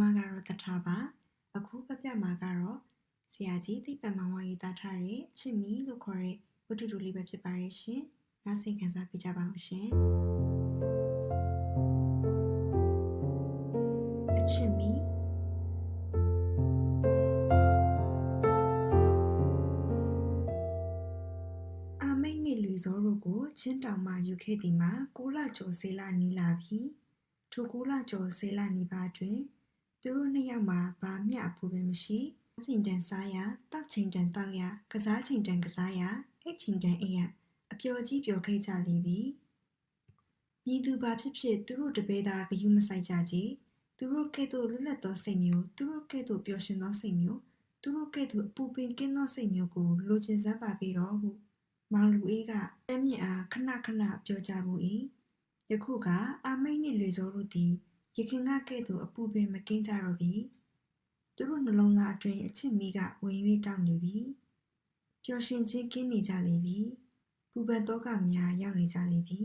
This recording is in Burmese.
မကတော့တထားပါအခုပြပြမှာကတော့ဆရာကြီးသိပ္ပံမောင်ဝရေးသားထားတဲ့အချစ်မီလို့ခေါ်တဲ့ဝတ္ထုတူလေးပဲဖြစ်ပါရဲ့ရှင်နားဆင်ခံစားပြကြပါဦးရှင်အချစ်မီအာမိတ်နှင့်လူစောတို့ကိုချင်းတောင်မှယူခဲ့သည်မှာကိုလကျော်ဆေးလာနီးလာပြီထိုကိုလကျော်ဆေးလာနီးပါတွင် သူတို့နှစ်ယောက်မှာဘာမျှအဖို့ပင်မရှိချိန်တန်စားရတောက်ချိန်တန်တောက်ရကစားချိန်တန်ကစားရအိတ်ချိန်တန်အိတ်ရအပျော်ကြီးပျော်ခဲ့ကြလိမ့်ပြီမြည်သူဘာဖြစ်ဖြစ်သူတို့တပည့်သားဂယုမဆိုင်ကြကြသူတို့ကဲ့သို့လွတ်လပ်သောစိတ်မျိုးသူတို့ကဲ့သို့ပျော်ရွှင်သောစိတ်မျိုးသူတို့ကဲ့သို့အပူပင်ကင်းသောစိတ်မျိုးကိုလိုချင်စမ်းပါပြီတော့ဟုမောင်လူအေးကတမ်းမြင့်အားခဏခဏပြောကြဘူး၏ယခုကအာမိတ်နှင့်လေစောတို့သည် ရခင်ကကဲ့သို့အပူပင်မကင်းကြတော့ပြီသူတို့နှလုံးသားအတွင်းအချစ်မီးကဝင်၍တောက်နေပြီပျော်ရွှင်ခြင်းကင်းနေကြလေပြီပူပန်တော့ကများရောက်နေကြလေပြီ